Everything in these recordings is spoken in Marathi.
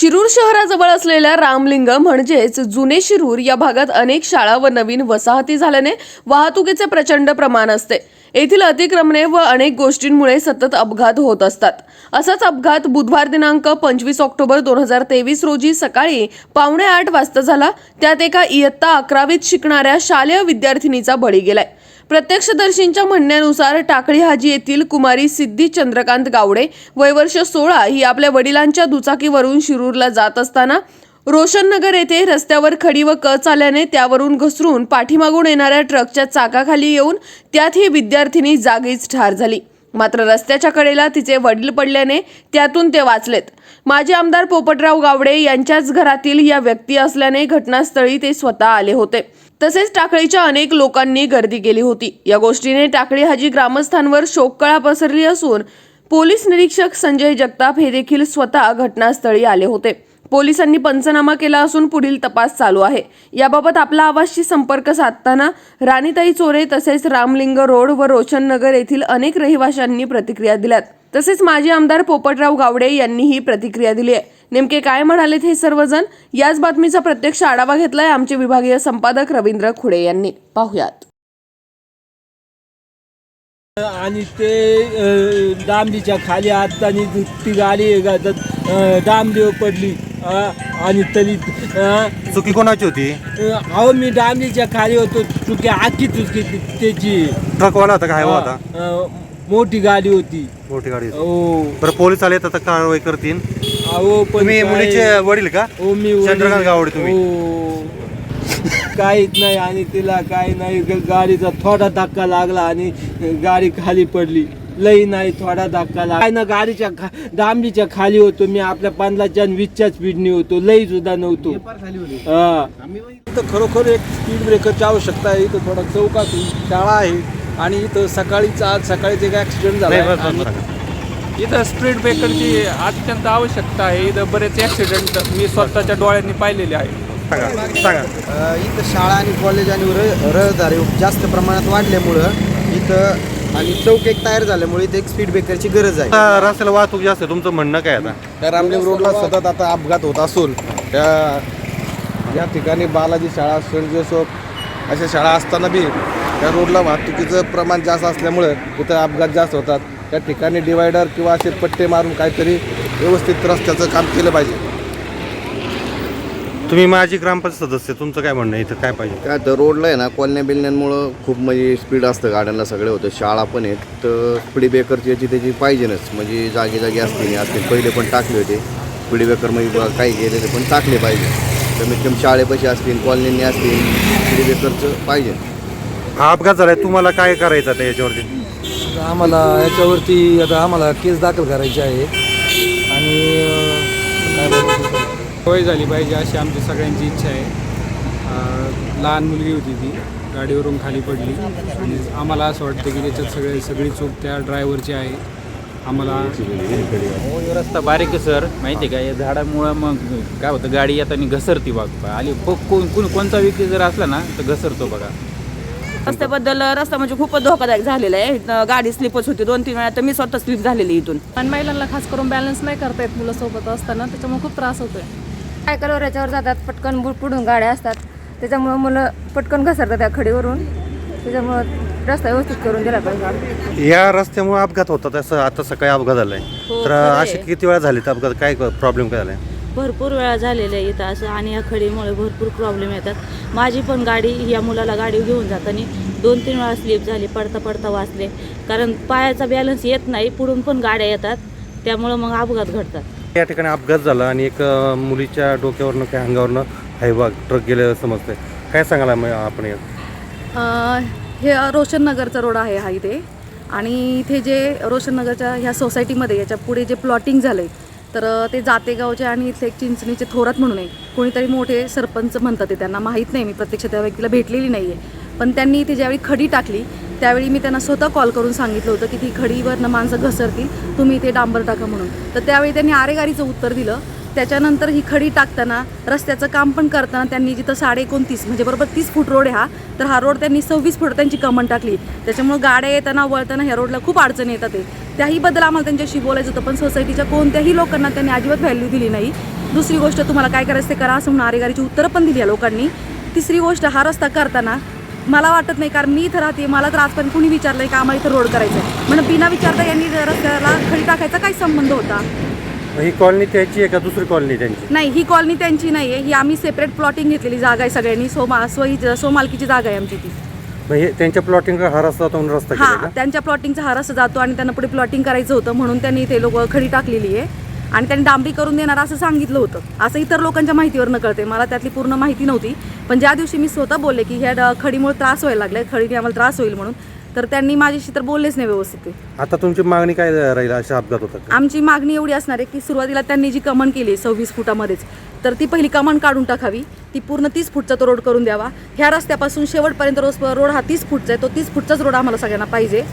शिरूर शहराजवळ असलेल्या रामलिंग म्हणजेच जुने शिरूर या भागात अनेक शाळा व नवीन वसाहती झाल्याने वाहतुकीचे प्रचंड प्रमाण असते. येथील अतिक्रमणे व अनेक गोष्टींमुळे सतत अपघात होत असतात. असाच अपघात बुधवार दिनांक पंचवीस ऑक्टोबर दोन हजार तेवीस रोजी सकाळी पावणे आठ वाजता झाला. त्यात एका इयत्ता अकरावीत शिकणाऱ्या शालेय विद्यार्थिनीचा बळी गेलाय. प्रत्यक्षदर्शींच्या म्हणण्यानुसार टाकळी हाजी येथील कुमारी सिद्धी चंद्रकांत गावडे वयवर्ष सोळा ही आपल्या वडिलांच्या दुचाकीवरून शिरूरला जात असताना रोशननगर येथे रस्त्यावर खडी व कच आल्याने त्यावरून घसरून पाठीमागून येणाऱ्या ट्रकच्या चाकाखाली येऊन त्यात ही विद्यार्थिनी जागीच ठार झाली. मात्र रस्त्याच्या कडेला तिचे वडील पडल्याने त्यातून ते वाचलेत. माजी आमदार पोपटराव गावडे यांच्याच घरातील या व्यक्ती असल्याने घटनास्थळी ते स्वतः आले होते. तसेच टाकळीच्या अनेक लोकांनी गर्दी केली होती. या गोष्टीने टाकळी हाजी ग्रामस्थांवर शोककळा पसरली असून पोलीस निरीक्षक संजय जगताप हे देखील स्वतः घटनास्थळी आले होते. पोलिसांनी पंचनामा केला असून पुढील तपास चालू आहे. याबाबत आपला आवाजशी संपर्क साधताना राणीताई चोरे तसेच रामलिंग रोड व रोशन नगर येथील अनेक रहिवाशांनी प्रतिक्रिया दिल्यात. तसेच माजी आमदार पोपटराव गावडे यांनीही प्रतिक्रिया दिली आहे. नेमके काय म्हणालेत हे सर्वजण? याच बातमीचा प्रत्यक्ष आढावा घेतलाय आमचे विभागीय संपादक रवींद्र खुडे यांनी. पाहुयात. आणि ते डांबलीच्या खाली आत आणि ती गाडी डांबलीवर पडली. आणि तरी चुकी कोणाची होती? अहो मी डांबलीच्या खाली होतो चुकी आखी चुकी त्याची. ट्रकवाला होता का हायवा होता अ, मोठी गाडी होती. मोठी गाडी होती. हो. बरं पोलीस आले तर कारवाई करतील. अहो पण तुम्ही काय- मुलीचे वडील का? हो मी वडील- चंद्रकांत गावडे तुम्ही? हो. काहीच नाही आणि तिला काही नाही ग- गाडीचा थोडा धक्का लागला आणि गाडी खाली पडली. लई नाही थोडा धक्का काय ना गाडीच्या खा खाली होतो मी आपल्या पंधराच्या वीसच्या स्पीडने होतो लई सुद्धा नव्हतो. हा. इथं खरोखर एक स्पीड ब्रेकरची आवश्यकता आहे इथं थोडा चौकात शाळा आहे आणि इथं सकाळीच आज सकाळीच एक ॲक्सिडेंट झाला. इथं स्पीड ब्रेकरची अत्यंत आवश्यकता आहे इथं बरेच ॲक्सिडेंट मी स्वतःच्या डोळ्यांनी पाहिलेले आहे सांगा सांगा. अ, इथं शाळा आणि कॉलेज आणि र रहदारी जास्त प्रमाणात वाढल्यामुळं इथं आणि चौक एक तयार झाल्यामुळे इथं एक स्पीड ब्रेकरची गरज आहे. आता रस्त्याला वाहतूक जास्त आहे. तुमचं म्हणणं काय आता? त्या रामलिंग रोडला सतत आता अपघात होत असून त्या या ठिकाणी बालाजी शाळा सेंट जोसेफ अशा शाळा असताना बी त्या रोडला वाहतुकीचं प्रमाण जास्त असल्यामुळं इथं अपघात जास्त होतात. त्या ठिकाणी डिवायडर किंवा असे पट्टे मारून काहीतरी व्यवस्थित रस्त्याचं काम केलं पाहिजे. तुम्ही माझी ग्रामपंचायत सदस्य तुमचं काय म्हणणं आहे? इथं काय पाहिजे? काय तर रोडला आहे ना कॉलन्या बिलन्यांमुळं खूप म्हणजे स्पीड असतं गाड्यांना सगळे होतं. शाळा पण आहेत तर स्पीड ब्रेकरची याची त्याची पाहिजेनच. म्हणजे जागी जागी असतील असतील. पहिले पण टाकले होते. स्पीड म्हणजे बघा काही गेलेले पण टाकले पाहिजे. कमीत कमी शाळेपाशी असतील कॉलनीनी असतील स्पीड ब्रेकरचं पाहिजे. हा अपघात झालाय. तुम्हाला काय करायचं आता याच्यावरती? आता आम्हाला याच्यावरती आता आम्हाला केस दाखल करायची आहे. आणि अं, काय बोलायचं? होय झाली पाहिजे अशी आमची सगळ्यांची इच्छा आहे. लहान मुलगी होती ती गाडीवरून खाली पडली. आणि आम्हाला असं वाटतं की त्याच्यात सगळे सगळी चूक त्या ड्रायव्हरची आहे. आम्हाला रस्ता बारीक आहे सर. माहिती आहे का? या झाडामुळं मग काय होतं गाडी येताना घसरती बघ. आली कोण कोण कोणता व्यक्ती जर असला ना तर घसरतो बघा. रस्त्याबद्दल रस्ता म्हणजे खूपच धोकादायक झालेला आहे. गाडी स्लिपच होती दोन तीन वेळा तर मी स्वतः स्लिप झालेली इथून. आणि महिलांना खास करून बॅलन्स नाही करता येत मुलं सोबत असताना त्याच्यामुळे खूप त्रास होतोय. सायकलवर याच्यावर जातात पटकन पुढून गाड्या असतात. त्याच्यामुळं मुलं पटकन घसरतात त्या खडीवरून. त्याच्यामुळं रस्ता व्यवस्थित करून दिला पाहिजे. या रस्त्यामुळे अपघात होतात असं आता सकाळी अपघात झालाय. हो, तर. असे किती वेळा झाले अपघात? काय प्रॉब्लेम काय झालाय? भरपूर वेळा झालेलं आहे इथं असं आणि या खडीमुळे भरपूर प्रॉब्लेम येतात. माझी पण गाडी या मुलाला गाडी घेऊन जाताना दोन तीन वेळा स्लिप झाली पडता पडता वाचले. कारण पायाचा बॅलन्स येत नाही पुढून पण गाड्या येतात. त्यामुळं मग अपघात घडतात. या ठिकाणी अपघात झाला आणि एक मुलीच्या डोक्यावरनं काही अंगावरनं हायवा ट्रक गेलेलं समजतंय. काय सांगायला मग आपण यात? अं, हे रोशननगरचा रोड आहे हा इथे. आणि इथे जे रोशन नगरच्या ह्या सोसायटीमध्ये याच्यापुढे जे प्लॉटिंग झालं आहे तर ते जातेगावचे आणि इथले एक चिंचणीचे थोरात म्हणून आहे. कोणीतरी मोठे सरपंच म्हणतात ते त्यांना माहीत नाही. मी प्रत्यक्ष त्या व्यक्तीला भेटलेली नाही आहे पण त्यांनी ती ज्यावेळी खडी टाकली त्यावेळी मी त्यांना स्वतः कॉल करून सांगितलं होतं की ती खडीवरनं माणसं घसरतील तुम्ही इथे डांबर टाका म्हणून. तर त्यावेळी त्यांनी आरेगारीचं उत्तर दिलं. त्याच्यानंतर ही खडी टाकताना रस्त्याचं काम पण करताना त्यांनी जिथं साडे एकोणतीस म्हणजे बरोबर तीस फूट रोड आहे हा तर हा रोड त्यांनी सव्वीस फूट त्यांची कमन टाकली. त्याच्यामुळं गाड्या येताना वळताना ह्या रोडला खूप अडचणी येतात ते. त्याहीबद्दल आम्हाला त्यांच्याशी बोलायचं होतं पण सोसायटीच्या कोणत्याही लोकांना त्यांनी अजिबात व्हॅल्यू दिली नाही. दुसरी गोष्ट तुम्हाला काय करायचं ते करा असं म्हणून आरेगारीची उत्तरं पण दिली या लोकांनी. तिसरी गोष्ट हा रस्ता करताना मला वाटत नाही कारण मी इथं राहते. मला तर आजपर्यंत कुणी विचारलं की आम्हाला इथं रोड करायचा आहे म्हणून बिना विचारता यांनी रस्त्याला खडी टाकायचा काय संबंध होता? ही कॉलनी त्याची आहे का दुसरी कॉलनी त्यांची? नाही ही कॉलनी त्यांची नाही आहे ही आम्ही सेपरेट प्लॉटिंग घेतलेली जागा आहे सगळ्यांनी. सोमा सोयी सोमालकीची जागा आहे आमची ती. मग हे त्यांच्या प्लॉटिंग हा रस्ता तो रस्ता केला हा का त्यांच्या प्लॉटिंगचा हा रस्ता जातो आणि त्यांना पुढे प्लॉटिंग करायचं होतं म्हणून त्यांनी ते लोक खडी टाकलेली आहे. आणि त्यांनी डांबरी करून देणार असं सांगितलं होतं. असं इतर लोकांच्या माहितीवर न कळते मला त्यातली पूर्ण माहिती नव्हती. पण ज्या दिवशी मी स्वतः बोलले की ह्या खडीमुळे त्रास व्हायला लागलाय खडीने आम्हाला त्रास होईल म्हणून तर त्यांनी माझ्याशी तर बोललेच नाही व्यवस्थित ते. आता तुमची मागणी काय राहील अशा अपघात होतात? आमची मागणी एवढी असणार आहे की सुरुवातीला त्यांनी जी कमन केली सव्वीस फुटामध्येच तर ती पहिली कमन काढून टाकावी. ती पूर्ण तीस फूटचा तो रोड करून द्यावा. ह्या रस्त्यापासून शेवटपर्यंत रोज रोड हा तीस फूटचा आहे. तो तीस फूटचाच रोड आम्हाला सगळ्यांना पाहिजे.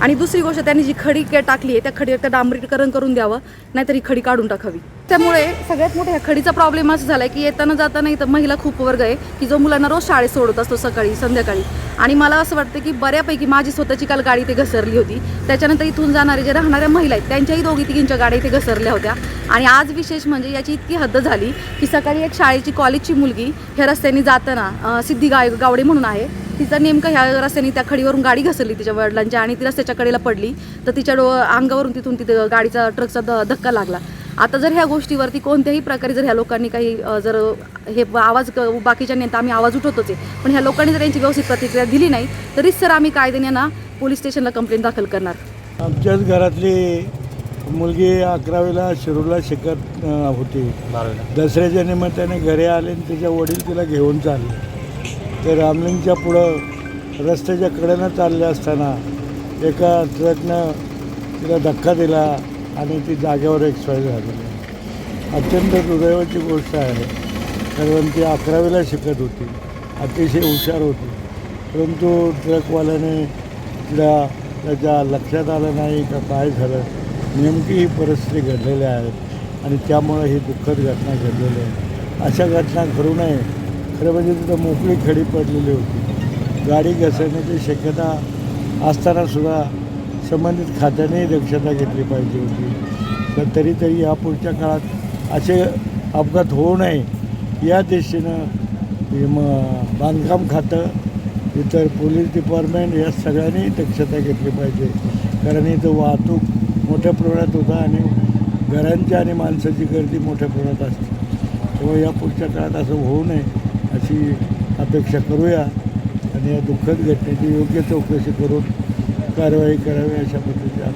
आणि दुसरी गोष्ट त्यांनी जी खडी के- टाकली आहे त्या खडी एकदा डांबरीकरण करून द्यावं नाहीतर ही खडी काढून टाकावी. त्यामुळे सगळ्यात मोठा ह्या खडीचा प्रॉब्लेम असं झाला आहे की येताना जाताना इथं महिला खूप वर्ग आहे की जो मुलांना रोज शाळेत सोडत असतो सकाळी संध्याकाळी. आणि मला असं वाटतं की बऱ्यापैकी माझी स्वतःची काल गाडी ते घसरली होती. त्याच्यानंतर इथून जाणारे जे राहणाऱ्या महिला आहेत त्यांच्याही दोघी तिघींच्या गाड्या इथे घसरल्या होत्या. आणि आज विशेष म्हणजे याची इतकी हद्द झाली की सकाळी एक शाळेची कॉलेजची मुलगी ह्या रस्त्याने जाताना सिद्धी गाय गावडे म्हणून आहे तिचं नेमकं ह्या रस्त्याने त्या खडीवरून गाडी घसरली तिच्या वडिलांच्या आणि ती रस्त्याच्या कडेला पडली. तर तिच्या डो अंगावरून तिथून तिथं गाडीचा ट्रकचा ध धक्का लागला. आता जर ह्या गोष्टीवरती कोणत्याही प्रकारे जर ह्या लोकांनी काही जर हे आवाज बाकीच्या नेता आम्ही आवाज उठवतोच आहे. पण ह्या लोकांनी जर यांची व्यवस्थित प्रतिक्रिया दिली नाही तरीच सर आम्ही कायद्याने यांना पोलीस स्टेशनला कंप्लेंट दाखल करणार. आमच्याच घरातली मुलगी अकरावीला शिरूरला शिकत होती. दसऱ्याच्या निमित्ताने घरी आले आणि तिच्या वडील तिला घेऊन चालले. ते रामलिंगच्या पुढं रस्त्याच्या कडेनं चालले असताना एका ट्रकनं तिला धक्का दिला आणि ती जागेवर एक्सपायर झालेली अत्यंत दुर्दैवाची गोष्ट आहे. कारण ती अकरावीला शिकत होती. अतिशय हुशार होती. परंतु ट्रकवाल्याने तिला त्याच्या लक्षात आलं नाही का काय झालं. नेमकी ही परिस्थिती घडलेल्या आहेत आणि त्यामुळं ही दुःखद घटना घडलेली आहे. अशा घटना घडू नये खरं म्हणजे तिथं मोकळी खडी पडलेली होती. गाडी घसरण्याची शक्यता असतानासुद्धा संबंधित खात्यानेही दक्षता घेतली पाहिजे होती. तर तरी तरी या पुढच्या काळात असे अपघात होऊ नये या दृष्टीनं बांधकाम खातं इतर पोलीस डिपार्टमेंट या सगळ्यांनी दक्षता घेतली पाहिजे. कारण इथं वाहतूक मोठ्या प्रमाणात होता आणि घरांची आणि माणसाची गर्दी मोठ्या प्रमाणात असते. तेव्हा या पुढच्या काळात असं होऊ नये. अशी अपेक्षा करूया आणि या दुःखद घटनेची योग्य चौकशी करून कारवाई करावी अशा पद्धतीने